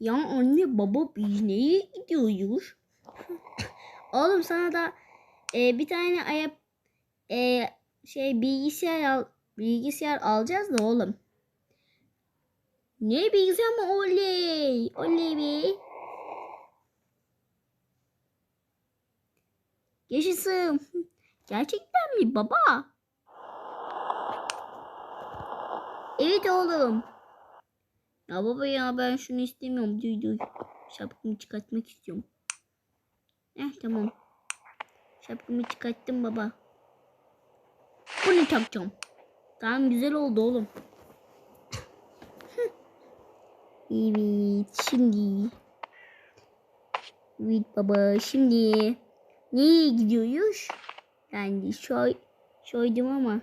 Ya anne baba biz neye gidiyoruz? Oğlum sana da e, bir tane ayıp e, şey bilgisayar al, bilgisayar alacağız da oğlum. Ne bilgisayar mı? Oley! Oley be! Yaşasın. Gerçekten mi baba? Evet oğlum. Ya baba ya ben şunu istemiyorum. Duy duy. Şapkamı çıkartmak istiyorum. Eh tamam. Şapkamı çıkarttım baba. Bunu takacağım. Tamam güzel oldu oğlum. evet şimdi. Evet baba şimdi. Nereye gidiyoruz? Yani şoy, şoydum ama.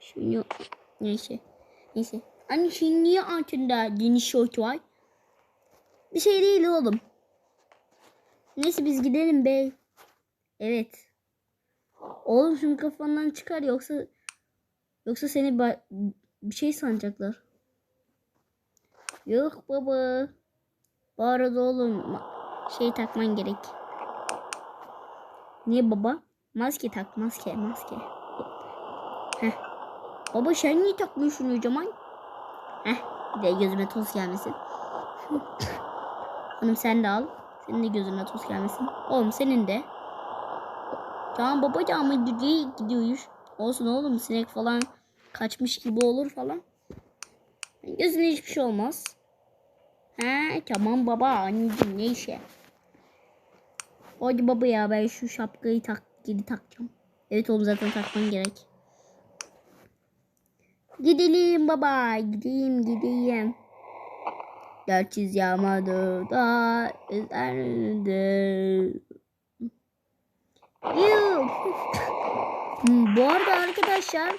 Şunu neyse. Neyse. Anne şimdi niye altında geniş şort var? Bir şey değil oğlum. Neyse biz gidelim bey. Evet. Oğlum şunu kafandan çıkar yoksa yoksa seni bir şey sanacaklar. Yok baba. Bu arada oğlum şey takman gerek. Niye baba? Maske tak maske maske. Heh. Baba sen niye takmıyorsun o zaman? Heh. Bir de gözüme toz gelmesin. Hanım sen de al. Senin de gözüne toz gelmesin. Oğlum senin de. Tamam babacığım ama gidiyor, gidiyoruz. Olsun oğlum sinek falan kaçmış gibi olur falan. Gözüne hiçbir şey olmaz. He tamam baba anneciğim ne işe. Hadi baba ya ben şu şapkayı tak geri takacağım. Evet oğlum zaten takman gerek. Gidelim baba gideyim gideyim. Gerçiz yağmadı da üzerinde. Hmm, Bu arada arkadaşlar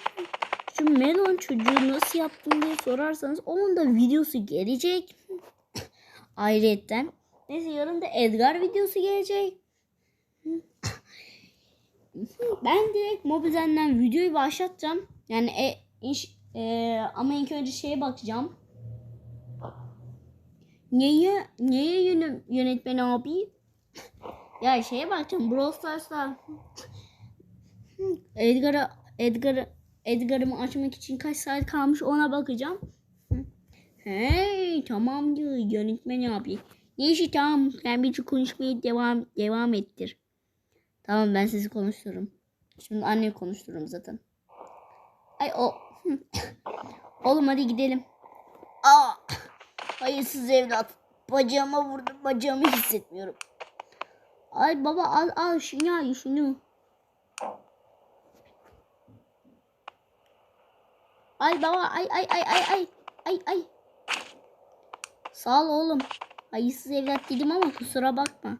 şu melon çocuğu nasıl yaptım diye sorarsanız onun da videosu gelecek. Ayrıyetten. Neyse yarın da Edgar videosu gelecek. Ben direkt Mobizen'den videoyu başlatacağım. Yani e, iş, e, ama ilk önce şeye bakacağım. Neye, neye yönü, yönetmen abi? ya şeye bakacağım. Brawl Stars'ta Edgar'a Edgar'ı Edgar'ımı açmak için kaç saat kalmış ona bakacağım. Hey tamam diyor yönetmen abi. Neyse tamam sen bir konuşmaya devam devam ettir. Tamam ben sizi konuştururum. Şimdi anne konuştururum zaten. Ay o. Oğlum hadi gidelim. Aa, hayırsız evlat. Bacağıma vurdum. Bacağımı hissetmiyorum. Ay baba al al şunu al şunu. Ay baba ay ay ay ay ay ay ay. Sağ ol oğlum. Hayırsız evlat dedim ama kusura bakma.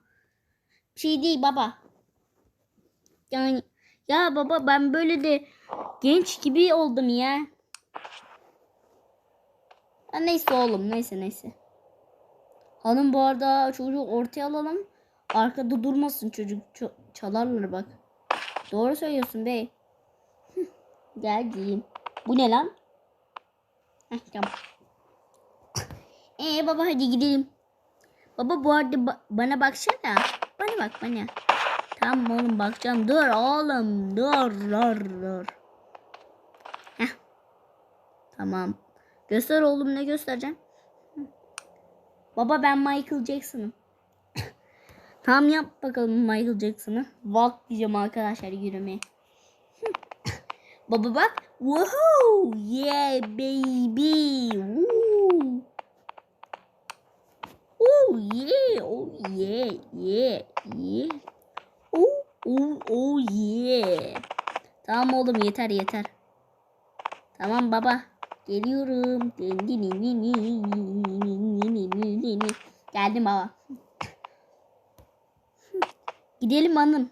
Bir şey değil baba. Yani ya baba ben böyle de genç gibi oldum ya. ya neyse oğlum neyse neyse. Hanım bu arada çocuğu ortaya alalım. Arkada durmasın çocuk Ço- çalarlar bak. Doğru söylüyorsun bey. Geldim. Bu ne lan? Heh, tamam. Ee baba hadi gidelim. Baba bu arada ba- bana baksana. Bana bak bana. Tamam oğlum bakacağım. Dur oğlum. Dur dur dur. Heh. Tamam. Göster oğlum ne göstereceğim? Baba ben Michael Jackson'ım. tamam yap bakalım Michael Jackson'ı. Walk diyeceğim arkadaşlar yürümeye. Baba bak. Woohoo! Yeah baby. Woo. Oh yeah. Oh yeah. Yeah. Yeah. Oh, oh, yeah. Tamam oğlum yeter yeter. Tamam baba. Geliyorum. Geldim baba. Gidelim hanım.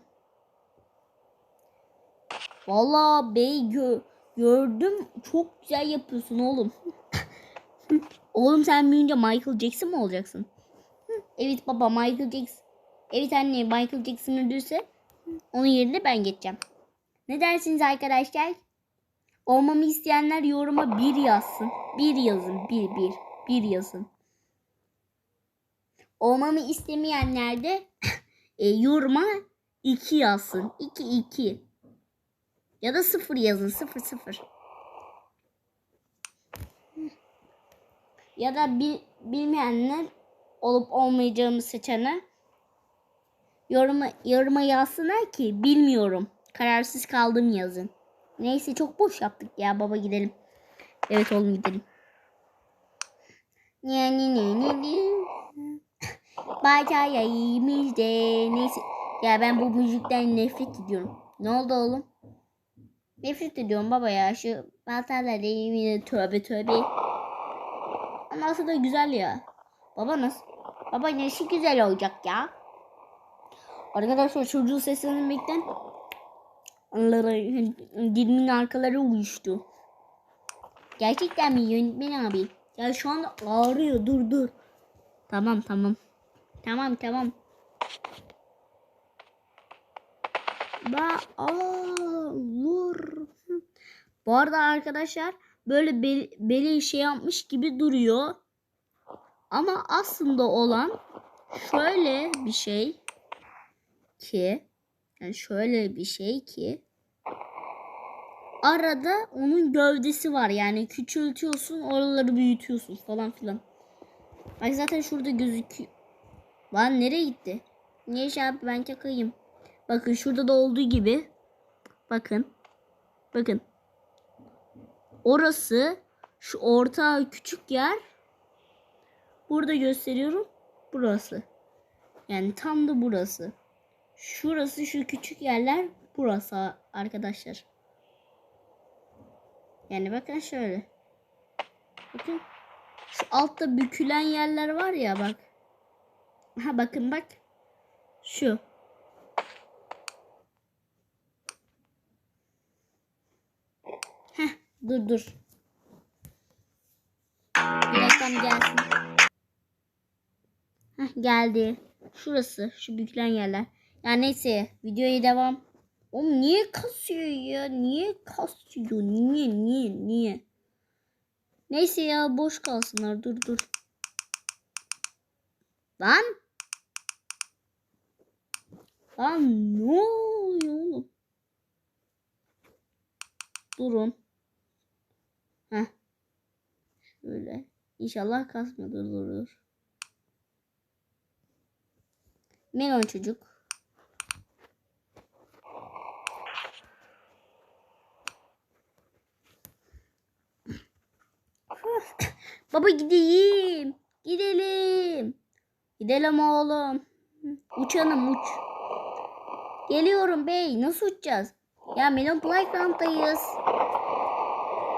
Vallahi bey gö gördüm. Çok güzel yapıyorsun oğlum. oğlum sen büyüyünce Michael Jackson mı olacaksın? Evet baba Michael Jackson. Evet anne Michael Jackson öldürse onun yerine ben geçeceğim. Ne dersiniz arkadaşlar? Olmamı isteyenler yoruma bir yazsın. Bir yazın. Bir bir. bir yazın. Olmamı istemeyenler de e, yoruma 2 yazsın. 2 2. Ya da 0 yazın. 0 0. Ya da bil, bilmeyenler olup olmayacağımı seçene yoruma, yoruma yazsınlar ki bilmiyorum. Kararsız kaldım yazın. Neyse çok boş yaptık ya baba gidelim. Evet oğlum gidelim. Ne ne ne ne ne. Bacağı iyiymiş de. Neyse. Ya ben bu müzikten nefret ediyorum. Ne oldu oğlum? Nefret ediyorum baba ya. Şu baltalar iyiymiş. Tövbe tövbe. Ama aslında güzel ya. Baba nasıl? Baba nesi güzel olacak ya? Arkadaşlar çocuğun seslenmekten dilimin arkaları uyuştu. Gerçekten mi yönetmen abi? Ya şu anda ağrıyor dur dur. Tamam tamam. Tamam tamam. Ba aa, vur. Bu arada arkadaşlar böyle bel, beli şey yapmış gibi duruyor. Ama aslında olan şöyle bir şey ki yani şöyle bir şey ki arada onun gövdesi var. Yani küçültüyorsun, oraları büyütüyorsun falan filan. Bak zaten şurada gözüküyor. Lan nereye gitti? Niye şey abi ben çakayım. Bakın şurada da olduğu gibi. Bakın. Bakın. Orası şu orta küçük yer. Burada gösteriyorum. Burası. Yani tam da burası. Şurası şu küçük yerler burası arkadaşlar. Yani bakın şöyle. Bakın. Şu altta bükülen yerler var ya bak. Ha bakın bak. Şu. Heh dur dur. Bir reklam gelsin. Heh geldi. Şurası. Şu bükülen yerler. Ya neyse videoya devam. Oğlum niye kasıyor ya? Niye kasıyor? Niye niye niye? Neyse ya boş kalsınlar. Dur dur. Lan. Lan ne oluyor oğlum? Durun. Heh. Şöyle. İnşallah kasmıyordur. Dur dur. Melon çocuk. Baba gideyim. Gidelim. Gidelim oğlum. Uçalım uç. Geliyorum bey. Nasıl uçacağız? Ya Melon Playground'dayız.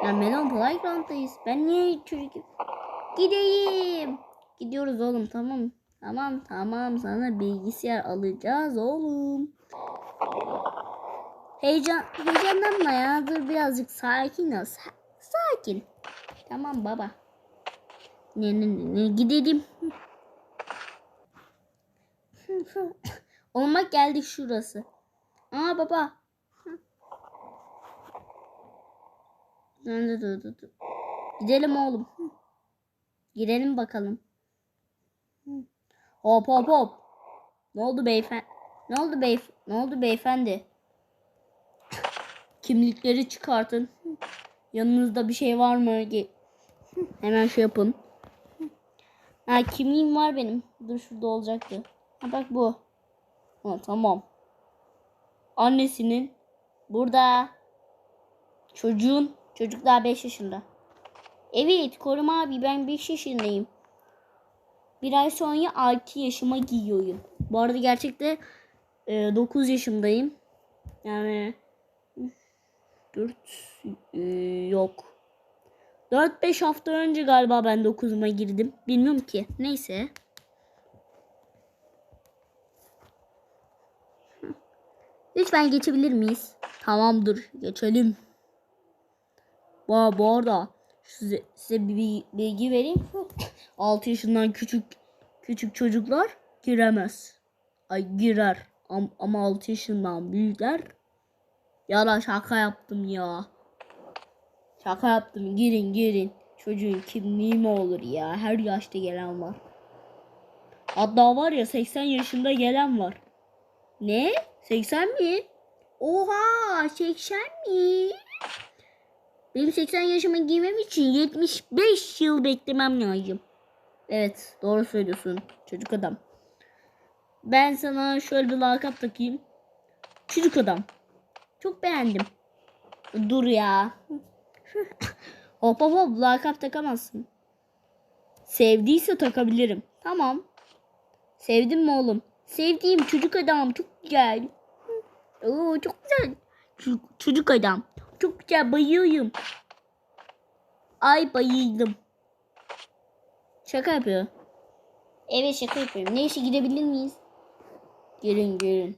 Ya Melon Playground'dayız. Ben niye çocuk... Gideyim. Gidiyoruz oğlum tamam. Tamam tamam sana bilgisayar alacağız oğlum. Heyecan heyecanlanma ya. Dur birazcık sakin ol. Sa- sakin. Tamam baba. Ne ne ne, gidelim. Olmak geldi şurası. Aa baba. Dur dur dur. Gidelim oğlum. Girelim bakalım. Hop hop hop. Ne oldu beyefendi? Ne oldu beyef Ne oldu beyefendi? Kimlikleri çıkartın. Yanınızda bir şey var mı? Hemen şey yapın. Ha kimliğim var benim. Dur şurada olacaktı. Ha bak bu. Ha tamam. Annesinin burada. Çocuğun. Çocuk daha 5 yaşında. Evet koruma abi ben 5 yaşındayım. Bir ay sonra 6 yaşıma giyiyorum. Bu arada gerçekte e, 9 yaşındayım. Yani 4 e, yok. 4-5 hafta önce galiba ben 9'uma girdim. Bilmiyorum ki. Neyse. Lütfen geçebilir miyiz? Tamamdır. Geçelim. Bu, bu arada size, size bir bilgi vereyim. 6 yaşından küçük küçük çocuklar giremez. Ay girer. Am, ama 6 yaşından büyükler. Ya da şaka yaptım ya. Şaka yaptım. Girin girin. Çocuğun kimliği mi olur ya? Her yaşta gelen var. Hatta var ya 80 yaşında gelen var. Ne? 80 mi? Oha 80 mi? Benim 80 yaşıma girmem için 75 yıl beklemem lazım. Evet doğru söylüyorsun çocuk adam. Ben sana şöyle bir lakap takayım. Çocuk adam. Çok beğendim. Dur ya. Hop hop hop lakap takamazsın. Sevdiyse takabilirim. Tamam. Sevdin mi oğlum? Sevdiğim çocuk adam çok güzel. Oo çok güzel. Çocuk, çocuk adam. Çok güzel bayılıyorum. Ay bayıldım. Şaka yapıyor. Evet şaka yapıyorum. Neyse gidebilir miyiz? Gelin gelin.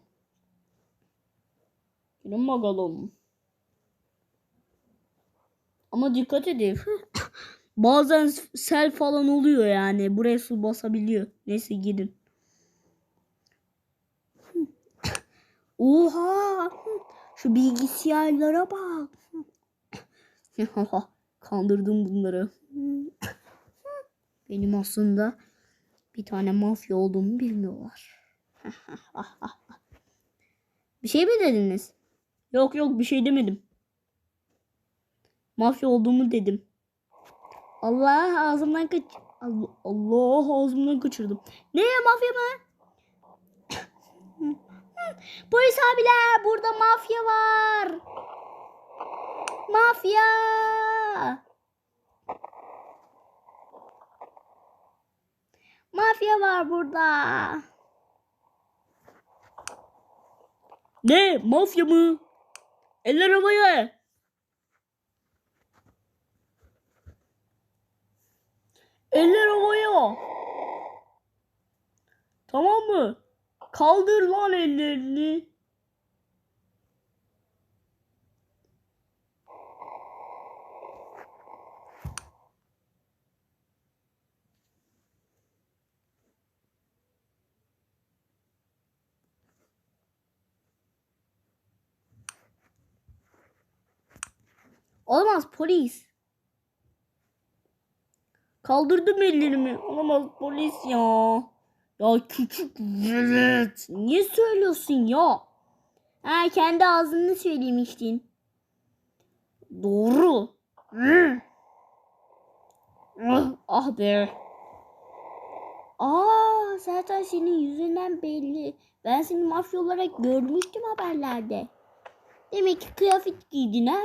Gelin bakalım. Ama dikkat edin. Bazen sel falan oluyor yani. Buraya su basabiliyor. Neyse gidin. Oha! Şu bilgisayarlara bak. Kandırdım bunları. Benim aslında bir tane mafya olduğumu bilmiyorlar. bir şey mi dediniz? Yok yok bir şey demedim. Mafya olduğumu dedim. Allah ağzımdan kaç Allah, Allah ağzımdan kaçırdım. Ne mafya mı? Polis abiler burada mafya var. Mafya. Mafya var burada. Ne? Mafya mı? Eller havaya. Eller havaya. Tamam mı? Kaldır lan ellerini. Olamaz polis. Kaldırdım ellerimi. Olamaz polis ya. Ya küçük velet. Niye söylüyorsun ya? Ha kendi ağzını söylemiştin. Doğru. Ah, be. Aa zaten senin yüzünden belli. Ben seni mafya olarak görmüştüm haberlerde. Demek ki kıyafet giydin ha?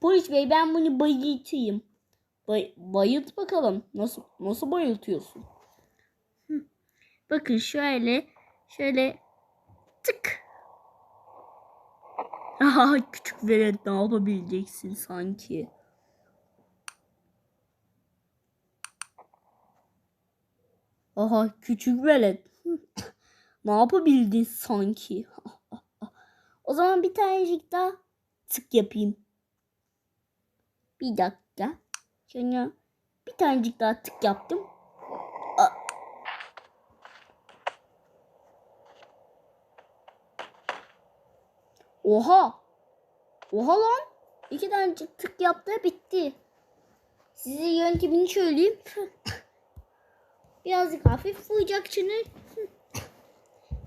Polis bey ben bunu bayıltayım. Bay, bayılt bakalım. Nasıl nasıl bayıltıyorsun? Bakın şöyle şöyle tık. Aha küçük velet ne yapabileceksin sanki? Aha küçük velet. ne yapabildin sanki? o zaman bir tanecik daha tık yapayım. Bir dakika. Şöyle bir tanecik daha tık yaptım. Oha. Oha lan. İki tanecik tık yaptı bitti. Size yöntemini söyleyeyim. Birazcık hafif vuracaksınız.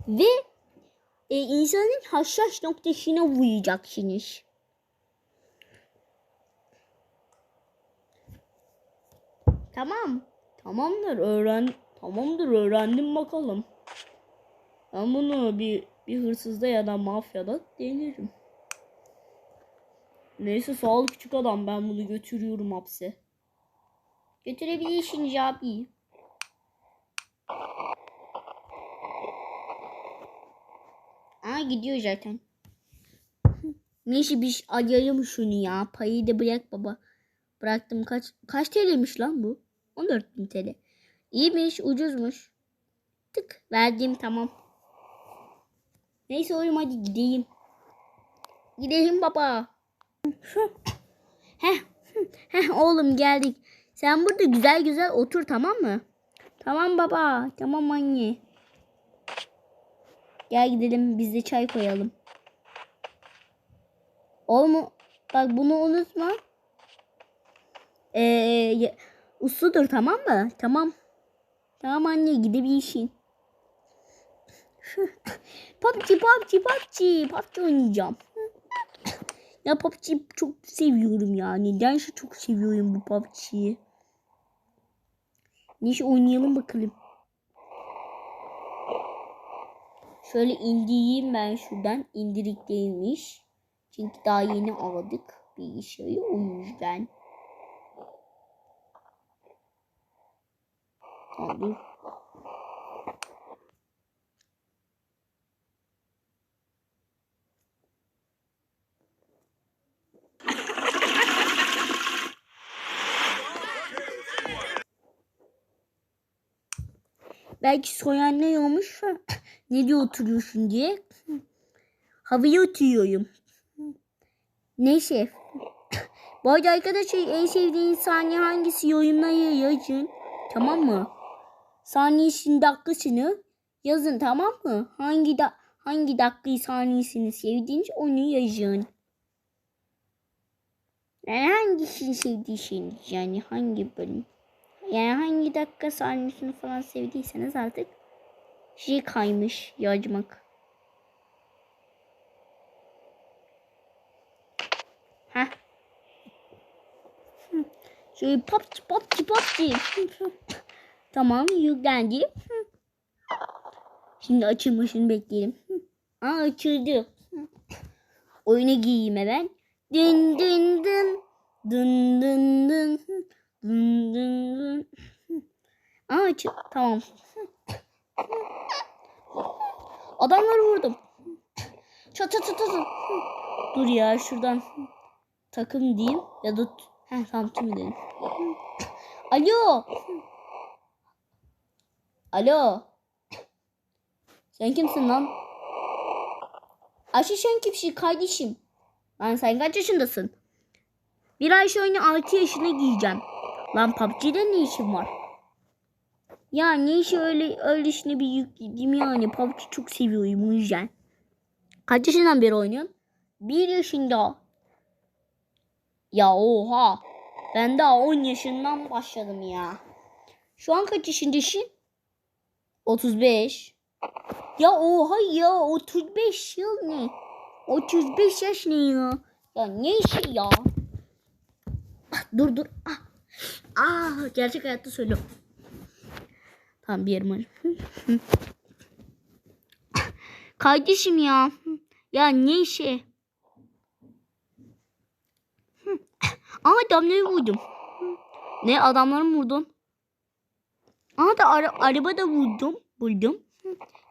Ve e, insanın hassas noktasına vuracaksınız. Tamam. Tamamdır öğren. Tamamdır öğrendim bakalım. Ben bunu bir bir hırsızda ya da mafyada denerim. Neyse sağ ol küçük adam ben bunu götürüyorum hapse. Götürebilirsiniz abi. Aa gidiyor zaten. Neyse biz arayalım şunu ya. Payı da bırak baba. Bıraktım kaç kaç TL'ymiş lan bu? 14 bin TL. İyiymiş ucuzmuş. Tık verdim tamam. Neyse oğlum hadi gideyim. Gidelim baba. heh, heh oğlum geldik. Sen burada güzel güzel otur tamam mı? Tamam baba. Tamam anne. Gel gidelim biz de çay koyalım. Oğlum bak bunu unutma. Ee, usludur tamam mı? Tamam. Tamam anne gidebilirsin. PUBG, PUBG, PUBG, PUBG oynayacağım. Ya PUBG çok seviyorum ya. Nedense çok seviyorum bu PUBG'yi. Neyse oynayalım bakalım. Şöyle indireyim ben şuradan. İndirik değilmiş. Çünkü daha yeni aldık bilgisayarı o yüzden. Dur. Belki soyan ne olmuş? ne diye oturuyorsun diye. Havaya oturuyorum. Neyse. Bu arada arkadaşlar en sevdiğiniz saniye hangisi yorumlara yazın. Tamam mı? Saniyesini dakikasını yazın tamam mı? Hangi da hangi dakikayı saniyesini sevdiğiniz onu yazın. Yani hangisini sevdiyseniz yani hangi bölüm. Yani hangi dakika saniyesini falan sevdiyseniz artık şey kaymış yazmak. Heh. Şöyle PUBG PUBG PUBG. Tamam yüklendi. Şimdi açılmasını bekleyelim. Aa açıldı. Oyuna gireyim hemen. Dın dın dın. Dın dın dın. Dın dın dın. Aa açıl. Tamam. Adamları vurdum. Çat çat çat çat. Dur ya şuradan takım diyeyim ya da Heh, tamam tüm dedim. Alo. Alo. Sen kimsin lan? Ayşe sen kimsin kardeşim? Lan sen kaç yaşındasın? Bir Ayşe oyunu 6 yaşına giyeceğim. Lan PUBG'de ne işin var? Ya ne işi öyle öyle işine bir yük yedim yani. PUBG çok seviyorum o yüzden. Kaç yaşından beri oynuyorsun? Bir yaşında. Ya oha. Ben daha 10 yaşından başladım ya. Şu an kaç yaşındasın? 35. Ya oha ya 35 yıl ne? 35 yaş ne ya? Ya ne işi ya? Ah, dur dur. Ah. ah gerçek hayatta söylüyorum. Tamam bir yerim. Kardeşim ya. Ya ne işi? Aa adamları vurdum. Ne adamları mı vurdun? Aa da ara araba da vurdum. Buldum.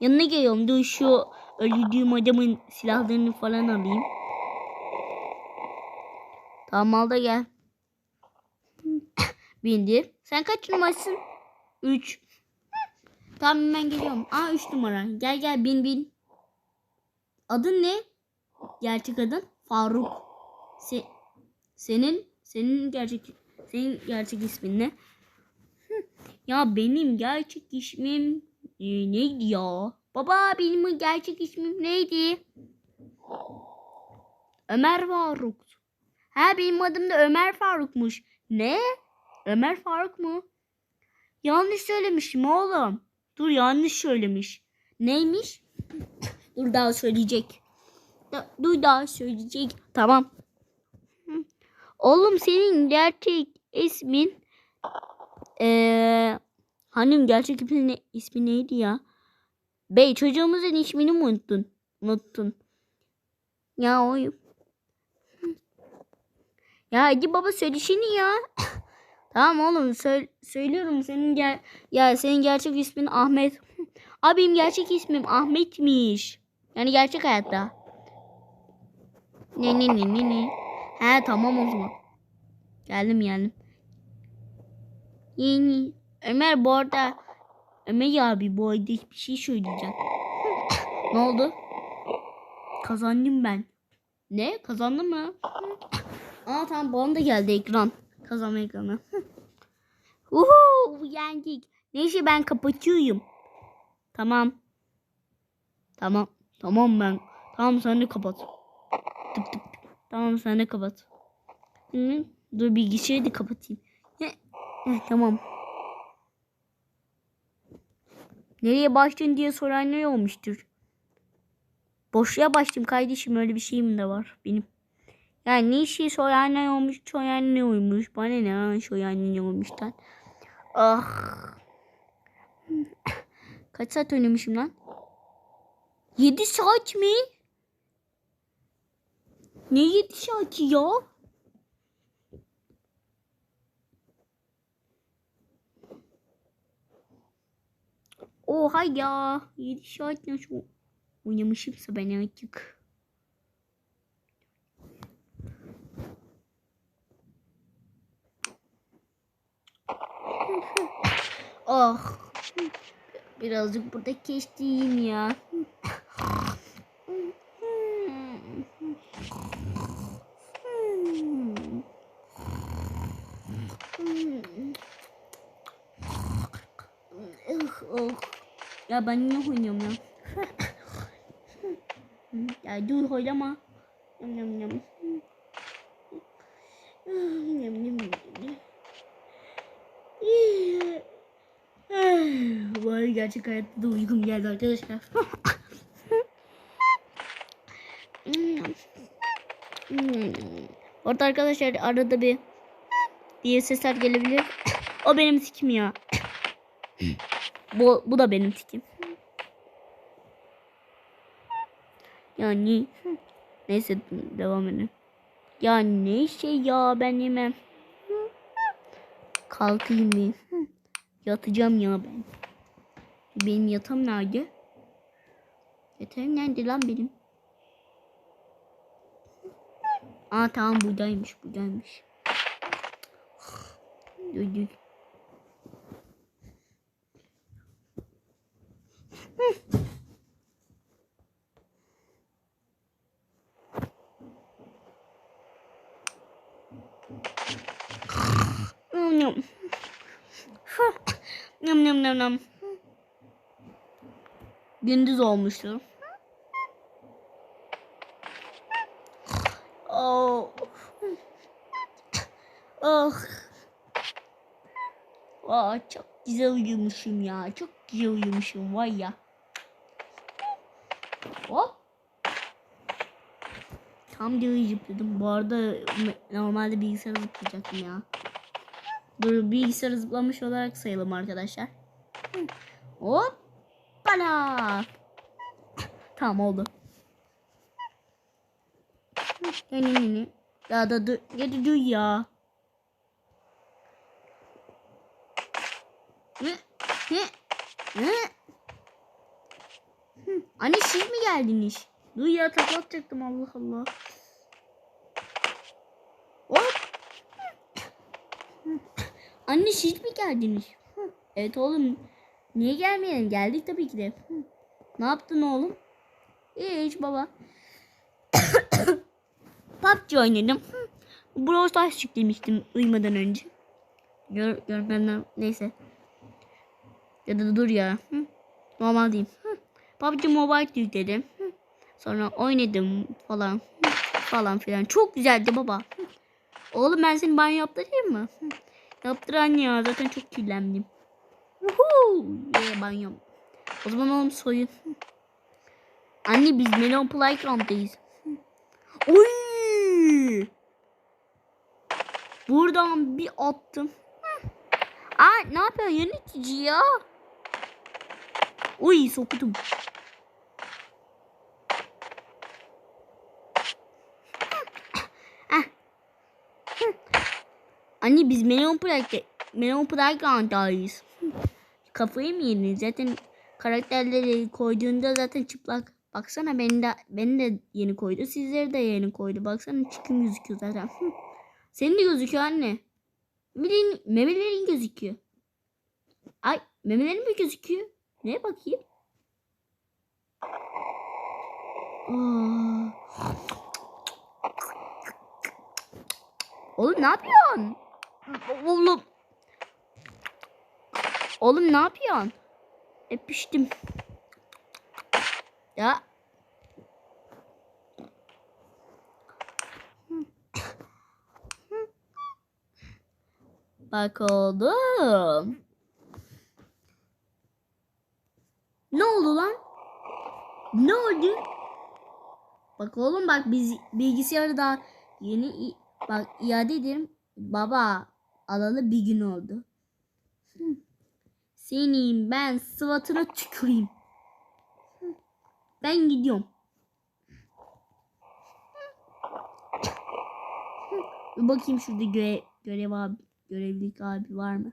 Yanına geliyorum. Dur şu öldürdüğüm adamın silahlarını falan alayım. Tamam al da gel. Bindi. Sen kaç numarasın? 3. Tamam hemen geliyorum. Aa 3 numara. Gel gel bin bin. Adın ne? Gerçek adın? Faruk. Se senin senin gerçek senin gerçek ismin ne? Ya benim gerçek ismim e, neydi ya? Baba benim gerçek ismim neydi? Ömer Faruk. Ha benim adım da Ömer Faruk'muş. Ne? Ömer Faruk mu? Yanlış söylemişim oğlum. Dur yanlış söylemiş. Neymiş? Dur daha söyleyecek. Dur daha söyleyecek. Tamam. Oğlum senin gerçek ismin eee hanım gerçek ismi, ne- ismi neydi ya? Bey çocuğumuzun ismini mi unuttun? Unuttun. Ya o ya hadi baba söylesene ya. tamam oğlum sö- söylüyorum senin gel ya senin gerçek ismin Ahmet. Abim gerçek ismim Ahmet'miş. Yani gerçek hayatta. Ne ne ne ne ne. He tamam o zaman. Geldim geldim. Yeni. Ömer bu arada Ömer abi bu arada bir şey söyleyeceğim. ne oldu? Kazandım ben. Ne? Kazandın mı? Aa tamam bana da geldi ekran. Kazanma ekranı. Uhu yendik. Neyse ben kapatıyorum. Tamam. Tamam. Tamam ben. Tamam sen de kapat. Tık tık. Tamam sen de kapat. Hı. Dur bilgisayarı da kapatayım. Heh, tamam. Nereye başladın diye soran ne olmuştur? Boşluğa başladım kardeşim öyle bir şeyim de var benim. Yani ne işi soran ne olmuş, soran ne olmuş. Bana ne soran ne olmuştan. Ah. Kaç saat oynamışım lan? 7 saat mi? Ne 7 saati ya? Oha ya. 7 saat nasıl oynamışımsa ben artık. Oh. Birazcık burada geçtiğim ya. Oh. Ya ben niye oynuyorum ya? ya dur oynama. Yam yam yam. Yam yam yam. Vay gerçek hayatta da uykum geldi arkadaşlar. Orada arkadaşlar arada bir diye sesler gelebilir. O benim sikim ya. Bu, bu da benim sikim. Yani neyse devam edelim. Ya neyse ya ben yemem. Kalkayım bir. Yatacağım ya ben. Benim yatağım nerede? Yatağım nerede lan benim? Aa tamam buradaymış buradaymış. Dur Yum yum yum yum. Gündüz olmuştur. Oh. Oh. Aa, çok güzel uyumuşum ya. Çok güzel uyumuşum vay ya. Hop. Tam diye zıpladım. Bu arada normalde bilgisayarı zıplayacaktım ya. Dur bilgisayarı zıplamış olarak sayalım arkadaşlar. Hop. Bana. Tamam oldu. Ya da dur. Da dur ya. Ne? Ne? Hı. Anne siz mi geldiniz? Dur ya takla atacaktım Allah Allah. Hop. Anne siz mi geldiniz? Evet oğlum. Niye gelmeyelim? Geldik tabii ki de. Ne yaptın oğlum? Hiç baba. PUBG oynadım. Brawl Stars yüklemiştim uyumadan önce. Gör, görmemden neyse. Ya da dur ya. Normal diyeyim. PUBG Mobile yükledim. Sonra oynadım falan. Falan filan. Çok güzeldi baba. Oğlum ben seni banyo yaptırayım mı? Hı. Yaptıran ya zaten çok kirlendim. Uhu, banyo. O zaman oğlum soyun. Anne biz Melon Playground'dayız. Oy! Buradan bir attım. Aa ne yapıyor yönetici ya? Uy soktum. Anne biz Melon Play'de Melon Playground'dayız. Kafayı mı yedin? Zaten karakterleri koyduğunda zaten çıplak. Baksana beni de, beni de yeni koydu. Sizleri de yeni koydu. Baksana çıkım gözüküyor zaten. Senin de gözüküyor anne. Memelerin, memelerin gözüküyor. Ay memelerin mi gözüküyor? Ne bakayım? Aa. Oğlum ne yapıyorsun? Oğlum. Oğlum ne yapıyorsun? Öpüştüm. Ya. Bak oğlum. Ne oldu lan? Ne oldu? Bak oğlum bak biz bilgisayarı daha yeni bak iade ederim. Baba alalı bir gün oldu. Hı. Senin ben sıvatına tüküreyim. Ben gidiyorum. Bir bakayım şurada görev, görev abi, görevlik abi var mı?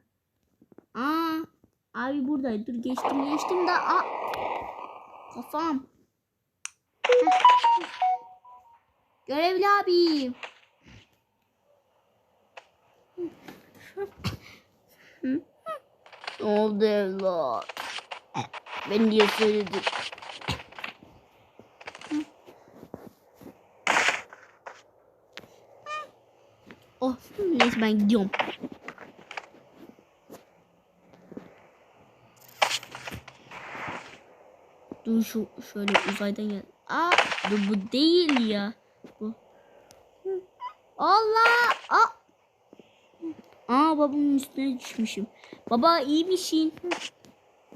Aa, abi burada. Dur geçtim geçtim de. Aa, kafam. Görevli abi. Ne oldu evlat? Ben niye söyledim? Oh, neyse ben gidiyorum. Dur şu şöyle uzaydan gel. Aa, dur bu değil ya. Bu. Allah! Aa! Aa babamın üstüne düşmüşüm. Baba iyi misin?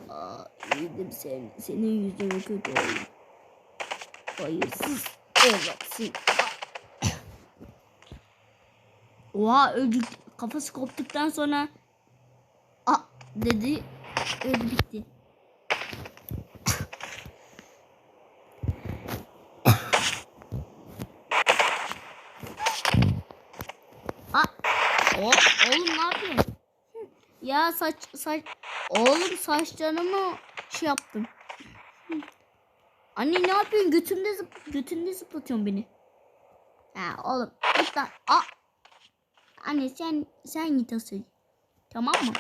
Aa, iyiydim sen. Senin yüzüne kötü oldum. Hayırsız evlatsın. Oha öldük. Kafası koptuktan sonra a dedi. Öldü bitti. A o oğlum ne yapıyorsun? Hı, Ya saç saç oğlum saçlarımı şey yaptım. Anne ne yapıyorsun? Götümde zıp götümde zıplatıyorsun beni. Ha oğlum git lan. Anne sen sen git asıl. Tamam mı?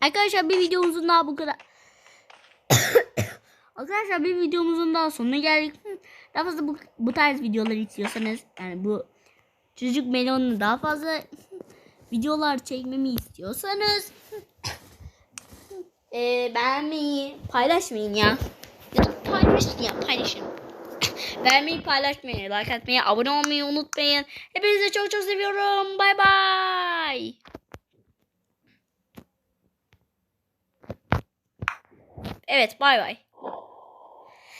Arkadaşlar bir videomuzun daha bu kadar. Arkadaşlar bir videomuzun daha sonuna geldik. Daha fazla bu, bu tarz videolar istiyorsanız yani bu çocuk melonlu daha fazla videolar çekmemi istiyorsanız e, beğenmeyi paylaşmayın ya. Ya da paylaşın ya paylaşın. Beğenmeyi paylaşmayı, like atmayı, abone olmayı unutmayın. Hepinizi çok çok seviyorum. Bay bay. Evet bay bay.